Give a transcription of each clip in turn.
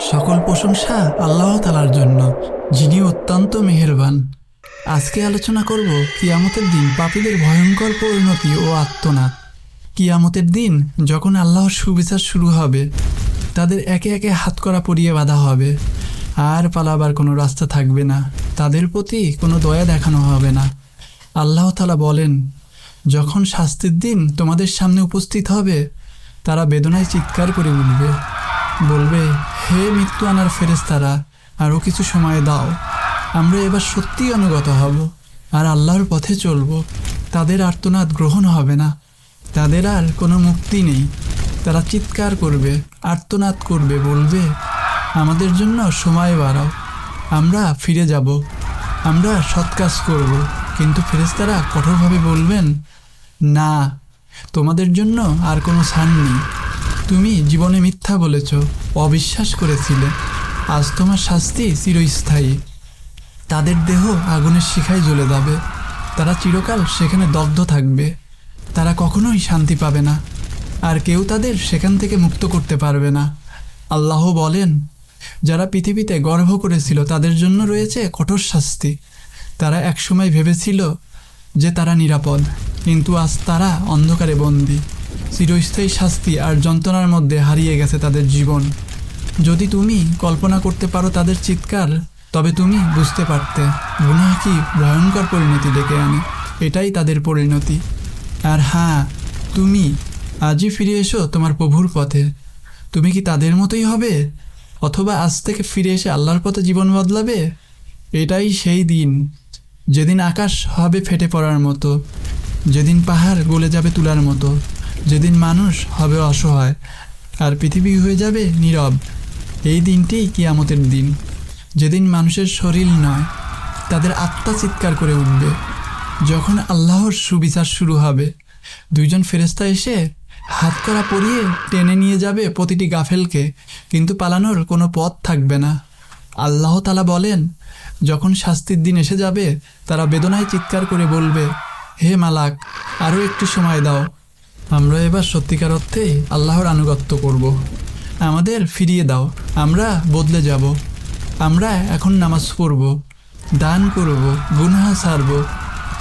সকল প্রশংসা আল্লাহ তালার জন্য, যিনি অত্যন্ত মেহেরবান। আজকে আলোচনা করব কিয়ামতের দিন পাপীদের ভয়ঙ্কর পরিণতি ও আত্মনাদ কিয়ামতের দিন যখন আল্লাহর সুবিচার শুরু হবে, তাদের একে একে হাত করা পরিয়ে বাঁধা হবে। আর পালাবার কোনো রাস্তা থাকবে না, তাদের প্রতি কোনো দয়া দেখানো হবে না। আল্লাহ তালা বলেন, যখন শাস্তির দিন তোমাদের সামনে উপস্থিত হবে, তারা বেদনায় চিৎকার করে উঠবে। বলবে হে মৃত্যু আনার ফেরেস্তারা আরও কিছু সময় দাও। আমরা এবার সত্যিই অনুগত হব, আর আল্লাহর পথে চলব। তাদের আর্তনাদ গ্রহণ হবে না। তাদের আর কোনো মুক্তি নেই। তারা চিৎকার করবে, আর্তনাদ করবে, বলবে, আমাদের জন্য সময় বাড়াও। আমরা ফিরে যাব। আমরা সৎ কাজ করব। কিন্তু ফেরেস্তারা কঠোরভাবে বলবেন, না, তোমাদের জন্য আর কোনো ছাড় নেই। তুমি জীবনে মিথ্যা বলেছ, অবিশ্বাস করেছিলে। আজ তোমার শাস্তি চিরস্থায়ী। তাদের দেহ আগুনের শিখায় জ্বলে যাবে। তারা চিরকাল সেখানে দগ্ধ থাকবে। তারা কখনোই শান্তি পাবে না। আর কেউ তাদের সেখান থেকে মুক্ত করতে পারবে না। আল্লাহ বলেন, যারা পৃথিবীতে গর্ভ করেছিল, তাদের জন্য রয়েছে কঠোর শাস্তি। তারা একসময় ভেবেছিল যে তারা নিরাপদ, কিন্তু আজ তারা অন্ধকারে বন্দী। চিরস্থায়ী শাস্তি আর যন্ত্রণার মধ্যে হারিয়ে গেছে তাদের জীবন। যদি তুমি কল্পনা করতে পারো তাদের চিৎকার, তবে তুমি বুঝতে পারতে, গুনাহ কি ভয়ঙ্কর পরিণতি ডেকে আনে। এটাই তাদের পরিণতি। আর হ্যাঁ তুমি আজই ফিরে এসো তোমার প্রভুর পথে। তুমি কি তাদের মতোই হবে? অথবা আজ থেকে ফিরে এসে আল্লাহর পথে জীবন বদলাবে? এটাই সেই দিন। যেদিন আকাশ হবে ফেটে পড়ার মতো, যেদিন পাহাড় গলে যাবে তুলার মতো। যেদিন মানুষ হবে অসহায়, আর পৃথিবী হয়ে যাবে নীরব, এই দিনটিই কিয়ামতের দিন। যেদিন মানুষের শরীর নয়, তাদের আত্মা চিৎকার করে উঠবে। যখন আল্লাহর সুবিচার শুরু হবে, দুইজন ফেরেস্তা এসে হাত করা পরিয়ে টেনে নিয়ে যাবে প্রতিটি গাফেলকে, কিন্তু পালানোর কোনো পথ থাকবে না। আল্লাহ তালা বলেন, যখন শাস্তির দিন এসে যাবে, তারা বেদনায় চিৎকার করে বলবে, হে মালাক, আরও একটু সময় দাও। আমরা এবার সত্যিকার অর্থেই আল্লাহর আনুগত্য করব। আমাদের ফিরিয়ে দাও, আমরা বদলে যাব। আমরা এখন নামাজ পড়ব, দান করব, গুনহা সারব।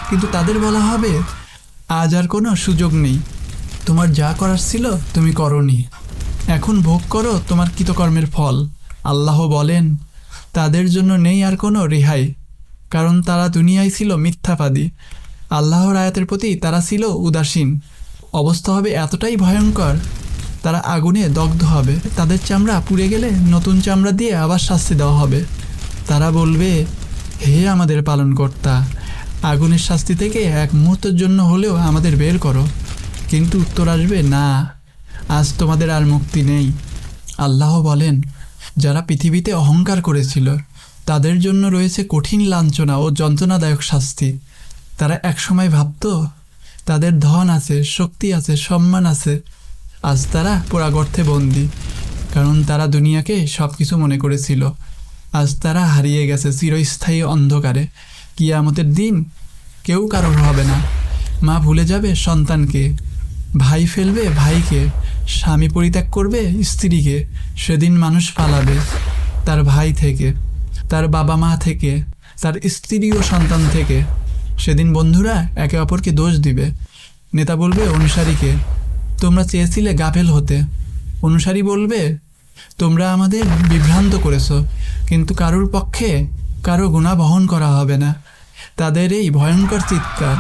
কিন্তু তাদের বলা হবে, আজ আর কোনো সুযোগ নেই। তোমার যা করার ছিল তুমি করনি। এখন ভোগ করো তোমার কৃতকর্মের ফল। আল্লাহ বলেন, তাদের জন্য নেই আর কোনো রেহাই, কারণ তারা দুনিয়ায় ছিল মিথ্যাবাদী। আল্লাহর আয়াতের প্রতি তারা ছিল উদাসীন। অবস্থা হবে এতটাই ভয়ঙ্কর, তারা আগুনে দগ্ধ হবে। তাদের চামড়া পুড়ে গেলে নতুন চামড়া দিয়ে আবার শাস্তি দেওয়া হবে। তারা বলবে, হে আমাদের পালনকর্তা, আগুনের শাস্তি থেকে এক মুহূর্তের জন্য হলেও আমাদের বের করো। কিন্তু উত্তর আসবে, না, আজ তোমাদের আর মুক্তি নেই। আল্লাহ বলেন, যারা পৃথিবীতে অহংকার করেছিল, তাদের জন্য রয়েছে কঠিন লাঞ্ছনা ও যন্ত্রণাদায়ক শাস্তি। তারা একসময় ভাবত তাদের ধন আছে, শক্তি আছে, সম্মান আছে। আজ তারা পোড়া গর্তে বন্দি, কারণ তারা দুনিয়াকে সব কিছু মনে করেছিল। আজ তারা হারিয়ে গেছে চিরস্থায়ী অন্ধকারে। কিয়ামতের দিন কেউ কারোর হবে না। মা ভুলে যাবে সন্তানকে, ভাই ফেলবে ভাইকে, স্বামী পরিত্যাগ করবে স্ত্রীকে, সেদিন মানুষ পালাবে তার ভাই থেকে, তার বাবা মা থেকে, তার স্ত্রী ও সন্তান থেকে। সেদিন বন্ধুরা একে অপরকে দোষ দিবে। নেতা বলবে, অনুসারীকে, তোমরা চেয়েছিলে গাফেল হতে। অনুসারী বলবে, তোমরা আমাদের বিভ্রান্ত করেছ, কিন্তু কারোর পক্ষে কারও গুণা বহন করা হবে না। তাদের এই ভয়ঙ্কর চিৎকার,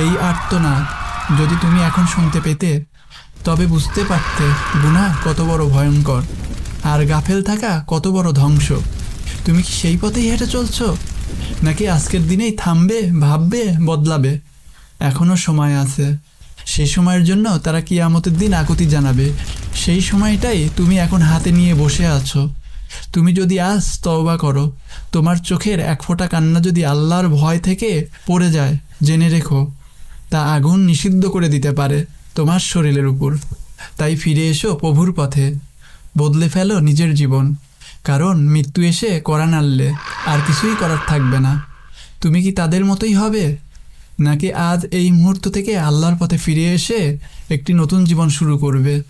এই আর্তনাদ, যদি তুমি এখন শুনতে পেতে, তবে বুঝতে পারতে গুণা কত বড় ভয়ঙ্কর। আর গাফেল থাকা কত বড় ধ্বংস। তুমি কি সেই পথেই হেঁটে চলছো? নাকি আজকের দিনেই থামবে, ভাববে, বদলাবে? এখনও সময় আছে। সেই সময়ের জন্য তারা কিয়ামতের দিন আকুতি জানাবে। সেই সময়টাই তুমি এখন হাতে নিয়ে বসে আছো। তুমি যদি আজ তওবা করো, তোমার চোখের এক ফোঁটা কান্না যদি আল্লাহর ভয় থেকে পড়ে যায়, জেনে রেখো, তা আগুন নিষিদ্ধ করে দিতে পারে তোমার শরীরের উপর। তাই ফিরে এসো প্রভুর পথে। বদলে ফেলো নিজের জীবন। কারণ মৃত্যু এসে করা নাড়লে। আর কিছুই করার থাকবে না। তুমি কি তাদের মতোই হবে? নাকি আজ এই মুহূর্ত থেকে আল্লাহর পথে ফিরে এসে একটি নতুন জীবন শুরু করবে?